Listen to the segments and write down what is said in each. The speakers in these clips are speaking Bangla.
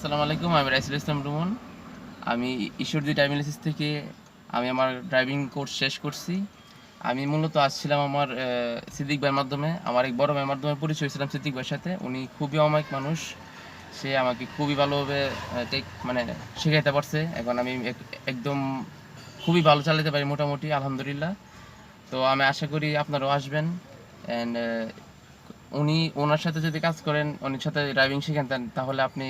আসসালামু আলাইকুম, আমি রাইসুল ইসলাম রুমন। আমি ঈশ্বরদী ড্রাইভিং থেকে আমি আমার ড্রাইভিং কোর্স শেষ করছি। আমি মূলত আসছিলাম আমার সিদ্দিক ভাইয়ের মাধ্যমে। আমার এক বড় ভাইয়ের মাধ্যমে পরিচয় হয়েছিলাম সিদ্দিক ভাইয়ের সাথে। উনি খুবই অমায়িক মানুষ। সে আমাকে খুবই ভালোভাবে টেক মানে শেখাইতে পারছে। এখন আমি এক- একদম খুবই ভালো চালাতে পারি মোটামুটি, আলহামদুলিল্লাহ। তো আমি আশা করি আপনারাও আসবেন। অ্যান্ড উনি ওনার সাথে যদি কাজ করেন ওনার সাথে ড্রাইভিং শিখেন তাহলে আপনি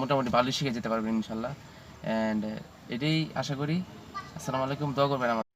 মোটামুটি ভালোই শিখে যেতে পারবেন ইনশাল্লাহ। অ্যান্ড এটাই আশা করি। আসসালামু আলাইকুম, দোয়া করবেন আমার